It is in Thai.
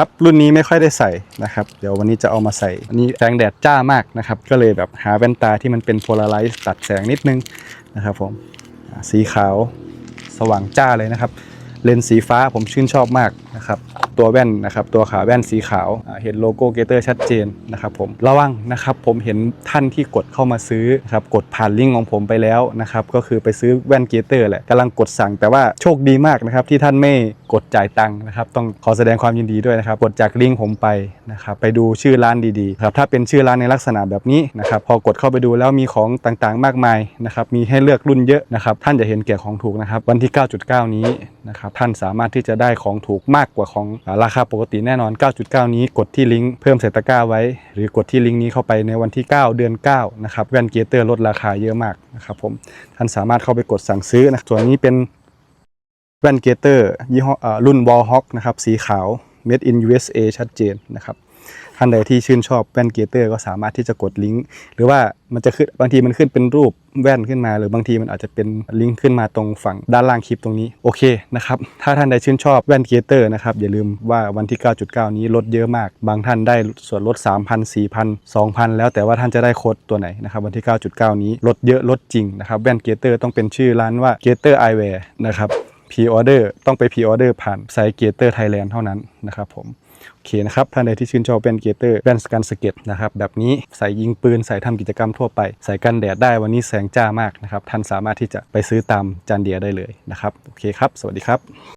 ครับ รุ่นนี้ไม่ค่อยได้ใส่นะครับ เดี๋ยววันนี้จะเอามาใส่อันนี้แสงแดดจ้ามากนะครับ ก็เลยแบบหาแว่นตาที่มันเป็นโพลาไรซ์ตัดแสงนิดนึงนะครับผมสีขาวสว่างจ้าเลยนะครับ เลนส์สีฟ้าผมชื่นชอบมากนะครับ ตัวแว่นนะครับตัวขาแว่นสีขาวเห็นโลโก้เกเตอร์ชัดเจนนะครับผมระวังนะครับผมเห็นท่านที่กดเข้ามาซื้อครับกดผ่านลิงก์ของผมไปแล้วนะครับก็คือไปซื้อแว่นเกเตอร์แหละกำลังกดสั่งแต่ว่าโชคดีมากนะครับที่ท่านไม่กดจ่ายตังค์นะครับต้องขอแสดงความยินดีด้วยนะครับกดจากลิงก์ผมไปนะครับไปดูชื่อร้านดีๆครับถ้าเป็นชื่อร้านในลักษณะแบบนี้นะครับพอกดเข้าไปดูแล้วมีของต่างๆ มากมายนะครับมีให้เลือกรุ่นเยอะนะครับท่านจะเห็นแก่ของถูกนะครับวันที่ 9.9 นี้นะครับท่านสามารถที่จะได้ของถูกมากกว่าของอ่าราคาปกติแน่นอน 9.9 นี้กดที่ลิงก์เพิ่มเศษตะกร้าไว้ หรือกดที่ลิงก์นี้เข้าไปในวันที่ 9 เดือน 9 นะครับแวนเกเตอร์ลดราคาเยอะมากนะครับผมท่านสามารถเข้าไปกดสั่งซื้อนะส่วนนี้เป็นแวนเกเตอร์ยี่ห้อรุ่นวอลฮอคนะครับสีขาว Made in USA ชัดเจนนะครับท่านใดที่ชื่นชอบแว่นเกเตอร์ก็สามารถที่จะกดลิงก์ หรือว่ามันจะขึ้นบางทีมันขึ้นเป็นรูปแว่นขึ้นมา หรือบางทีมันอาจจะเป็นลิงก์ขึ้นมาตรงฝั่งด้านล่างคลิปตรงนี้โอเคนะครับถ้าท่านใดชื่นชอบแว่นเกเตอร์นะครับอย่าลืมว่าวันที่ 9.9 นี้ลดเยอะมาก บางท่านได้ส่วนลด 3,000 4,000 2,000 แล้วแต่ว่าท่านจะได้โค้ดตัวไหนนะครับวันที่ 9.9 นี้ลดเยอะลดจริงนะครับแว่นเกเตอร์ต้องเป็นชื่อร้านว่าเกเตอร์ไอแวร์นะครับ พรีออเดอร์ต้องไปพรีออเดอร์ผ่านไซเกเตอร์ไทยแลนด์เท่านั้นนะครับผมโอเคนะครับท่านใดที่ชื่นชอบแว่นเกเตอร์แว่นสกันสเก็ตนะครับแบบนี้ใส่ยิงปืนใส่ทำกิจกรรมทั่วไป ใส่กันแดดได้วันนี้แสงจ้ามากนะครับท่านสามารถที่จะไปซื้อตามจานเดียได้เลยนะครับโอเคครับ สวัสดีครับ